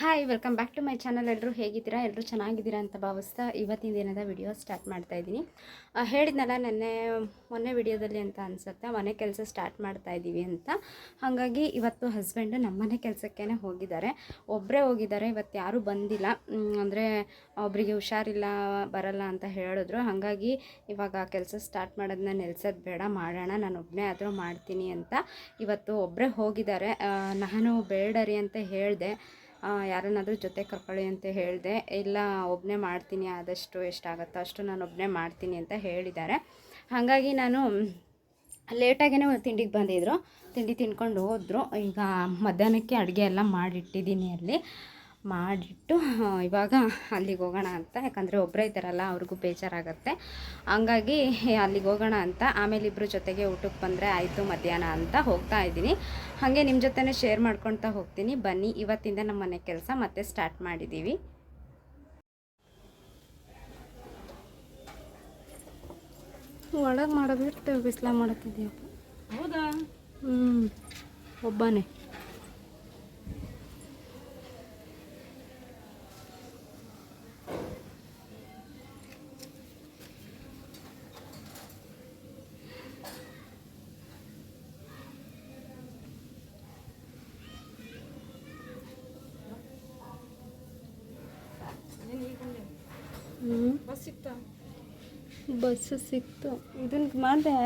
Hi welcome back to my channel ಎಲ್ಲರೂ ಹೇಗಿದ್ದೀರಾ? ಎಲ್ಲರೂ ಚೆನ್ನಾಗಿದ್ದೀರಾ ಅಂತ ಭಾವಿಸ್ತಾ ಇವತ್ತಿನ ದಿನದ ವಿಡಿಯೋ ಸ್ಟಾರ್ಟ್ ಮಾಡ್ತಾ ಇದ್ದೀನಿ. ಹೇಳಿದ್ನಲ್ಲ, ನೆನ್ನೆ, ಮೊನ್ನೆ ವಿಡಿಯೋದಲ್ಲಿ ಅಂತ ಅನಿಸುತ್ತೆ, ಮನೆ ಕೆಲಸ ಸ್ಟಾರ್ಟ್ ಮಾಡ್ತಾ ಇದ್ದೀವಿ ಅಂತ. ಹಾಗಾಗಿ ಇವತ್ತು ಹಸ್ಬೆಂಡು ನಮ್ಮನೆ ಕೆಲಸಕ್ಕೇ ಹೋಗಿದ್ದಾರೆ. ಒಬ್ಬರೇ ಹೋಗಿದ್ದಾರೆ, ಇವತ್ತು ಯಾರೂ ಬಂದಿಲ್ಲ. ಅಂದರೆ ಒಬ್ಬರಿಗೆ ಹುಷಾರಿಲ್ಲ, ಬರಲ್ಲ ಅಂತ ಹೇಳಿದ್ರು. ಹಾಗಾಗಿ ಇವಾಗ ಕೆಲಸ ಸ್ಟಾರ್ಟ್ ಮಾಡೋದನ್ನ ನಿಲ್ಸೋದು ಬೇಡ, ಮಾಡೋಣ, ನಾನು ಒಬ್ಬನೇ ಆದರೂ ಮಾಡ್ತೀನಿ ಅಂತ ಇವತ್ತು ಒಬ್ಬರೇ ಹೋಗಿದ್ದಾರೆ. ನಾನು ಬೇಡರಿ ಅಂತ ಹೇಳಿದೆ. ಯಾರನ್ನಾದರೂ ಜೊತೆ ಕರ್ಕೊಳ್ಳಿ ಅಂತ ಹೇಳಿದೆ. ಇಲ್ಲ ಒಬ್ಬನೇ ಮಾಡ್ತೀನಿ, ಆದಷ್ಟು ಎಷ್ಟಾಗುತ್ತೋ ಅಷ್ಟು ನಾನು ಒಬ್ಬನೇ ಮಾಡ್ತೀನಿ ಅಂತ ಹೇಳಿದ್ದಾರೆ. ಹಾಗಾಗಿ ನಾನು ಲೇಟಾಗೇ ತಿಂಡಿಗೆ ಬಂದಿದ್ದರು ತಿಂಡಿ ತಿನ್ಕೊಂಡು ಹೋದರು. ಈಗ ಮಧ್ಯಾಹ್ನಕ್ಕೆ ಅಡುಗೆ ಎಲ್ಲ ಮಾಡಿಟ್ಟಿದ್ದೀನಿ ಅಲ್ಲಿ. ಮಾಡಿಟ್ಟು ಇವಾಗ ಅಲ್ಲಿಗೆ ಹೋಗೋಣ ಅಂತ. ಯಾಕಂದರೆ ಒಬ್ಬರೇ ಇದ್ದಾರಲ್ಲ ಅವ್ರಿಗೂ ಬೇಜಾರಾಗುತ್ತೆ. ಹಂಗಾಗಿ ಅಲ್ಲಿಗೆ ಹೋಗೋಣ ಅಂತ. ಆಮೇಲೆ ಇಬ್ಬರು ಜೊತೆಗೆ ಊಟಕ್ಕೆ ಬಂದರೆ ಆಯಿತು ಮಧ್ಯಾಹ್ನ ಅಂತ ಹೋಗ್ತಾ ಇದ್ದೀನಿ. ಹಾಗೆ ನಿಮ್ಮ ಜೊತೆನೇ ಶೇರ್ ಮಾಡ್ಕೊಳ್ತಾ ಹೋಗ್ತೀನಿ. ಬನ್ನಿ ಇವತ್ತಿಂದ ನಮ್ಮ ಮನೆ ಕೆಲಸ ಮತ್ತೆ ಸ್ಟಾರ್ಟ್ ಮಾಡಿದ್ದೀವಿ ಒಳಗೆ ಮಾಡೋದಿಟ್ಟು ಬಿಸಿಲ ಮಾಡುತ್ತಿದ್ದೀವಿ ಹೌದಾ? ಹ್ಞೂ ಒಬ್ಬನೇ ಹ್ಞೂ ಬಸ್ ಸಿಕ್ತಾ? ಬಸ್ ಸಿಕ್ತು. ಇದನ್ನ ಮಾಡಿದೆ?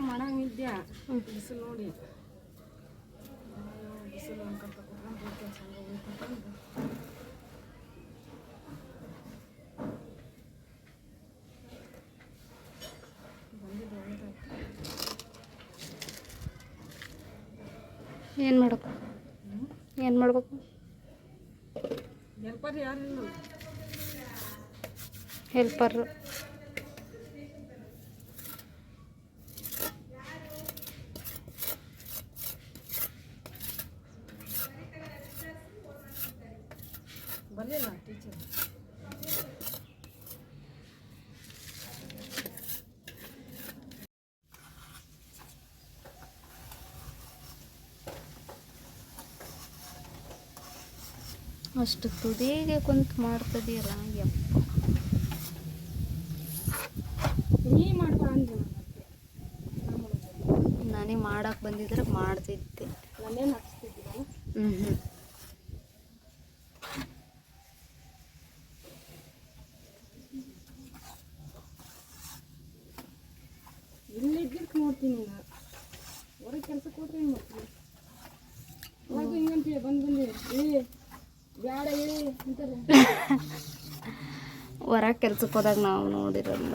ಮಾಡಂಗಿದ್ಯಾ? ಬಿಸಿಲು ನೋಡಿ. ಏನು ಮಾಡಬೇಕು? ಏನು ಮಾಡಬೇಕು? ಹೆಲ್ಪರ್ ಬರಲಿಲ್ಲ ಟೀಚರ್ ಅಷ್ಟು ತುದಿಗೆ ಕುಂತು ಮಾಡ್ತದೀರ ಯಪ್ಪ. ನೀ ಮಾಡ್ಬಾ ಅಂದ್ರೆ ನಾನು ಮಾಡಕ್ಕೆ ಬಂದಿದ್ರೆ ಮಾಡ್ತಿದ್ದೆ. ನಾನೇನು ಹಚ್ತಿದ್ದಿಲ್ಲ ಹ್ಞೂ ಹ್ಞೂ ಇಲ್ಲಿ ಇದ್ದಿರ್ಕ್ ನೋಡ್ತೀನಿ ನಾನು. ಹೊರಗೆ ಕೆಲಸ ಹೋದ್ರೆ ಏನು ಮಾಡ್ತೀನಿ? ಬಂದು ಬಂದು ಇಳಿ ಹೊರಗೆ ಕೆಲ್ಸಕ್ಕೆ ಹೋದಾಗ ನಾವು ನೋಡಿರಲ್ಲ.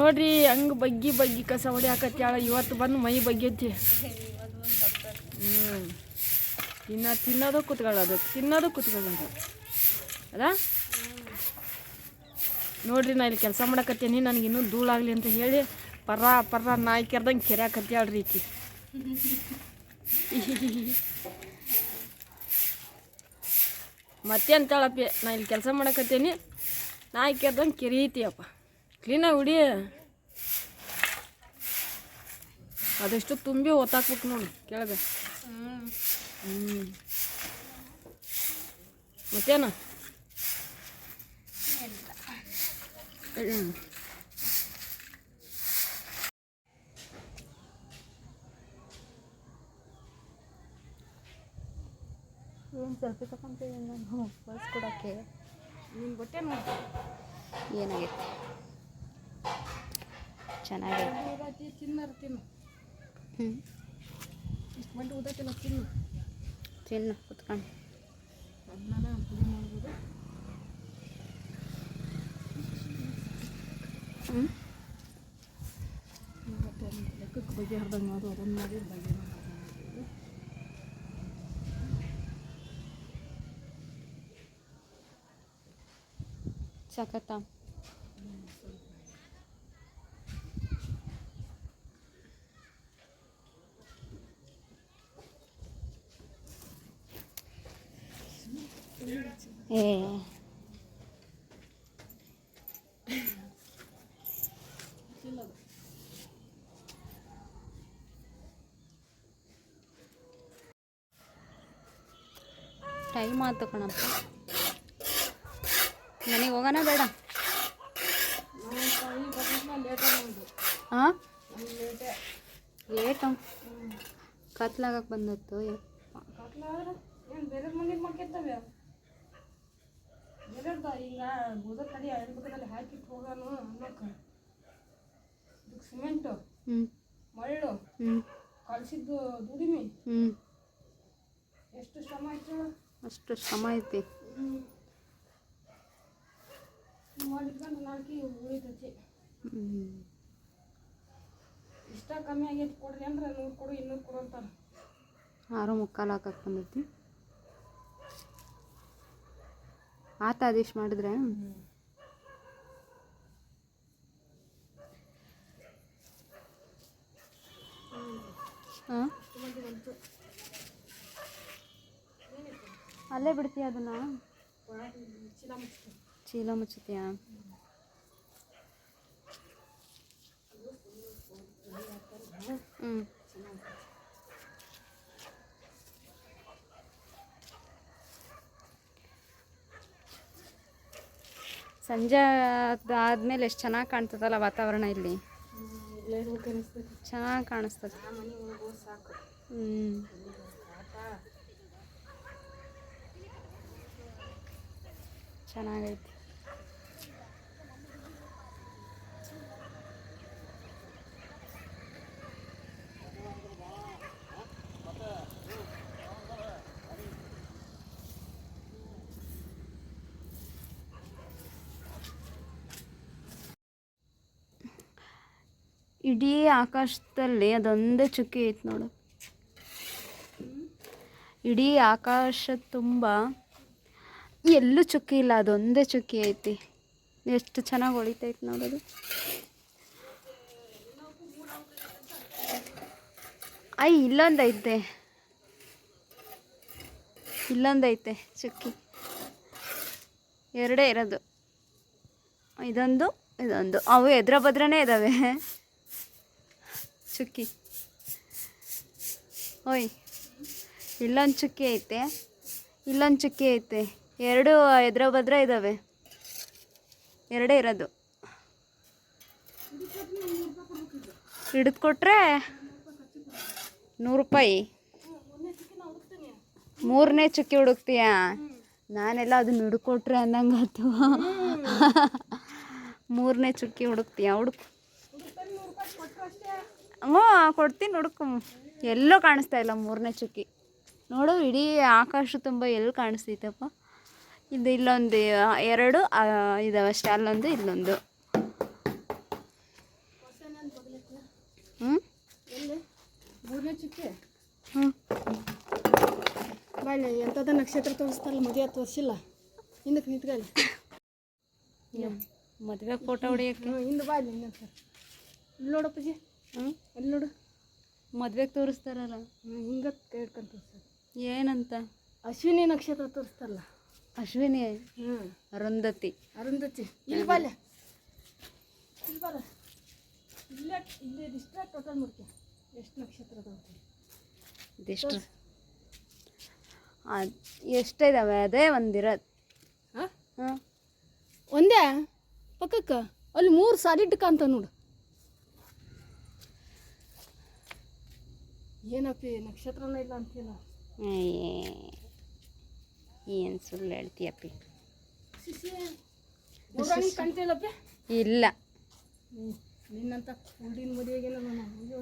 ನೋಡ್ರಿ ಹಂಗೆ ಬಗ್ಗಿ ಬಗ್ಗಿ ಕಸ ಹೊಡಿಯಾಕತ್ಯಾಳ. ಇವತ್ತು ಬಂದು ಮೈ ಬಗ್ಗೈತಿ. ಹ್ಞೂ ತಿನ್ನ, ತಿನ್ನೋದು ಕುತ್ಕೊಳ್ಳೋದು. ತಿನ್ನೋದು ಕುತ್ಕೊಳ್ಳೋದು. ಅದ? ನೋಡ್ರಿ ನಾ ಇಲ್ಲಿ ಕೆಲಸ ಮಾಡಕತ್ತೀನಿ. ನನಗೆ ಇನ್ನೂ ಧೂಳಾಗ್ಲಿ ಅಂತ ಹೇಳಿ ಪರ್ರ ಪರ್ರ ನಾಯಿ ಕೆರ್ದಂಗೆ ಕೆರ್ಯಾಕತ್ಯಾಳ್ರಿ ಈಕಿ. ಮತ್ತೆ ಅಂತಾಳಪ್ಪ ನಾ ಇಲ್ಲಿ ಕೆಲಸ ಮಾಡಕತ್ತೀನಿ. ನಾಯಿ ಕೆರ್ದಂಗೆ ಕೆರೀತಿಯಪ್ಪ. ಕ್ಲೀನಾಗಿ ಹೊಡಿ. ಅದೆಷ್ಟು ತುಂಬಿ ಒತ್ತಾಕ್ಬೇಕು ನೋಡಿ ಕೆಳಗೆ. ಹ್ಞೂ ಮತ್ತೇನ. ಏನು ಸೆಲ್ಫಿ ತಗೊಂತಿದ್ದೀನಿ ನಾನು ಪರ್ಸ್ ಕೊಡೋಕ್ಕೆ. ನಿನ್ನ ಬಟ್ಟೆ ನೋಡಿ. ಏನಾಗೈತೆ? ಚೆನ್ನಾಗೈತೆ ಉದಾತಿ ತಿನ್ನರ ತಿನ್ನು ಹ್ಞೂ ಇಷ್ಟು ಮಂದಿ ಉದಾತಿಲ್ಲ ತಿನ್ನು ತಿನ್ನು ಕುತ್ಕೊಂಡು ಅದನ್ನ ಪುಡಿ ಮಾಡ್ಬೋದು ಹ್ಞೂ ಮತ್ತೆ ಲೆಕ್ಕಕ್ಕೆ ಬಗೆಹರ್ದಂಗೆ ಮಾಡು ಅದನ್ನು ಮಾಡಿ ಬಗೆಹರ್ದಂಗೆ ಸಖತ್ತ ಟೈಮ್ ಆಯ್ತು ಕಣಪ್ಪ. ಮನೆಗೆ ಹೋಗೋಣ ಬೇಡ. ಹಾಂ ಲೇಟೇ ಕತ್ಲಾಗಕ್ಕೆ ಬಂದತ್ತು. ಸಿಮೆಂಟು ಹ್ಞೂ ಕಳ್ಸಿದ್ದು ದುಡಿಮೆ. ಎಷ್ಟು ಶ್ರಮ ಆಯ್ತು. ಅಷ್ಟು ಶ್ರಮ ಐತಿ. ಇಷ್ಟ ಕಮ್ಮಿ ಆಗೈತಿ ಕೊಡ್ರಿ ಅಂದ್ರೆ ನೂರು ಕೊಡು ಇನ್ನೂರು ಕೊಡು ಅಂತಾರೆ. ಆರು ಮುಕ್ಕಾಲು ಹಾಕಕ್ಕೆ ಬಂದೈತಿ. ಆತ ಆದೇಶ ಮಾಡಿದ್ರೆ ಹಾಂ ಇಷ್ಟು ಮಂದಿ ಬಂತು ಅಲ್ಲೇ ಬಿಡ್ತೀಯ ಅದನ್ನ? ಚೀಲ ಮುಚ್ಚತೀಯ ಹ್ಞೂ ಸಂಜೆ ಆದಮೇಲೆ ಎಷ್ಟು ಚೆನ್ನಾಗಿ ಕಾಣ್ತದಲ್ಲ ವಾತಾವರಣ ಇಲ್ಲಿ? ಚೆನ್ನಾಗಿ ಕಾಣಿಸ್ತದೆ. ಹ್ಞೂ ಚೆನ್ನಾಗೈತಿ. ಇಡೀ ಆಕಾಶದಲ್ಲಿ ಅದೊಂದೇ ಚುಕ್ಕಿ ಐತೆ ನೋಡು. ಇಡೀ ಆಕಾಶ ತುಂಬ ಎಲ್ಲೂ ಚುಕ್ಕಿ ಇಲ್ಲ, ಅದೊಂದೇ ಚುಕ್ಕಿ ಐತಿ. ಎಷ್ಟು ಚೆನ್ನಾಗಿ ಹೊಳಿತೈತೆ ನೋಡೋದು. ಐ ಇಲ್ಲೊಂದು ಐತೆ ಇಲ್ಲೊಂದು ಐತೆ ಚುಕ್ಕಿ. ಎರಡೇ ಇರೋದು. ಇದೊಂದು ಇದೊಂದು. ಅವು ಎದ್ರ ಬದ್ರನೇ ಇದ್ದಾವೆ ಚುಕ್ಕಿ. ಓಯ್, ಇಲ್ಲೊಂದು ಚುಕ್ಕಿ ಐತೆ. ಇಲ್ಲೊಂದು ಚುಕ್ಕಿ ಐತೆ. ಎರಡು ಎದ್ರ ಬದ್ರ ಇದ್ದಾವೆ ಎರಡೇ ಇರೋದು. ಹಿಡಿದು ಕೊಟ್ರೆ ನೂರು ರೂಪಾಯಿ. ಮೂರನೇ ಚುಕ್ಕಿ ಹುಡುಕ್ತೀಯಾ? ನಾನೆಲ್ಲ ಅದನ್ನ ಹುಡುಕೊಟ್ರೆ ಅಂದಂಗಾತು ಮೂರನೇ ಚುಕ್ಕಿ ಹುಡುಕ್ತೀಯ? ಹುಡುಕು. ಹ್ಞೂ, ಕೊಡ್ತೀನಿ, ಹುಡುಕು. ಎಲ್ಲೂ ಕಾಣಿಸ್ತಾ ಇಲ್ಲ ಮೂರನೇ ಚುಕ್ಕಿ. ನೋಡು, ಇಡೀ ಆಕಾಶ ತುಂಬ ಎಲ್ಲಿ ಕಾಣಿಸ್ತೈತಪ್ಪ. ಇದು ಇಲ್ಲೊಂದು ಎರಡು ಇದಾವಷ್ಟೇ ಅಲ್ಲೊಂದು ಇಲ್ಲೊಂದು. ಹ್ಞೂ ಹ್ಞೂ ಬಾಯ್ಲೆ ಎಂಥದ ನಕ್ಷತ್ರ ತೋರಿಸ್ತಾರಲ್ಲ ಮದುವೆ ತೋರಿಸಿಲ್ಲ ಹಿಂದಕ್ಕೆ ನಿಂತ್ಕೊಳ್ಳಿ ಮದುವೆ ಫೋಟೋ ಹೊಡಿಯೋಕ್ಕೆ. ಹಿಂದೆ ಬಾಯ್ಲೆ ಇನ್ನೊಂದು ಸರ್ ಇಲ್ಲಿ ನೋಡಪ್ಪಜಿ ಹ್ಞೂ ಅಲ್ಲಿ ನೋಡು. ಮದ್ವೆಗೆ ತೋರಿಸ್ತಾರಲ್ಲ. ಹಿಂಗೆ ಕೇಳ್ಕೊಂಡು ತೋರಿಸ್ತಾರೆ. ಏನಂತ? ಅಶ್ವಿನಿ ನಕ್ಷತ್ರ ತೋರಿಸ್ತಾರಲ್ಲ. ಅಶ್ವಿನಿ ಅರುಂಧತಿ. ಅರುಂಧತಿ. ಇಲ್ಲಿ ಬಾಲ್ಯ ಇಲ್ಲಿ ಬಾರ ಇಲ್ಲೇ ಇಲ್ಲಿ ಇಷ್ಟ ಟೋಟಲ್ ಮುಡ್ಕೆ ಎಷ್ಟು ನಕ್ಷತ್ರ ಅದಾವ ಇದೆಷ್ಟು ಎಷ್ಟಿದಾವೆ? ಅದೇ ಒಂದಿರೋದು. ಹಾಂ? ಹಾಂ. ಒಂದೇ? ಪಕ್ಕಕ್ಕೆ? ಅಲ್ಲಿ ಮೂರು ಸಾಲಿಡ್ ಅಂತ ನೋಡು. ಏನಪ್ಪಿ ನಕ್ಷತ್ರನೇ ಇಲ್ಲ ಅಂತಿಲ್ಲ ಏನು ಸುಳ್ಳು ಹೇಳ್ತೀಯಪ್ಪಿ ಇಲ್ಲ.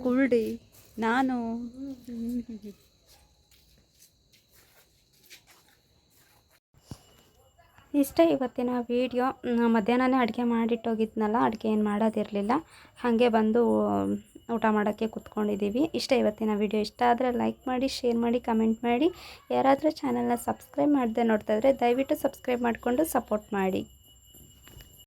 ಕುಳ್ಳಿ ನಾನು ಇಷ್ಟೇ ಇವತ್ತಿನ ವೀಡಿಯೋ ಮಧ್ಯಾಹ್ನನೇ ಅಡುಗೆ ಮಾಡಿಟ್ಟೋಗಿದ್ನಲ್ಲ ಅಡುಗೆ ಏನು ಮಾಡೋದಿರಲಿಲ್ಲ. ಹಾಗೆ ಬಂದು ಊಟ ಮಾಡೋಕ್ಕೆ ಕೂತ್ಕೊಂಡಿದ್ದೀವಿ. ಇಷ್ಟ ಇವತ್ತಿನ ವಿಡಿಯೋ ಇಷ್ಟ ಆದರೆ ಲೈಕ್ ಮಾಡಿ ಶೇರ್ ಮಾಡಿ ಕಮೆಂಟ್ ಮಾಡಿ. ಯಾರಾದರೂ ಚಾನಲ್ನ ಸಬ್ಸ್ಕ್ರೈಬ್ ಮಾಡದೆ ನೋಡ್ತಾ ಇದ್ರೆ ದಯವಿಟ್ಟು ಸಬ್ಸ್ಕ್ರೈಬ್ ಮಾಡಿಕೊಂಡು ಸಪೋರ್ಟ್ ಮಾಡಿ.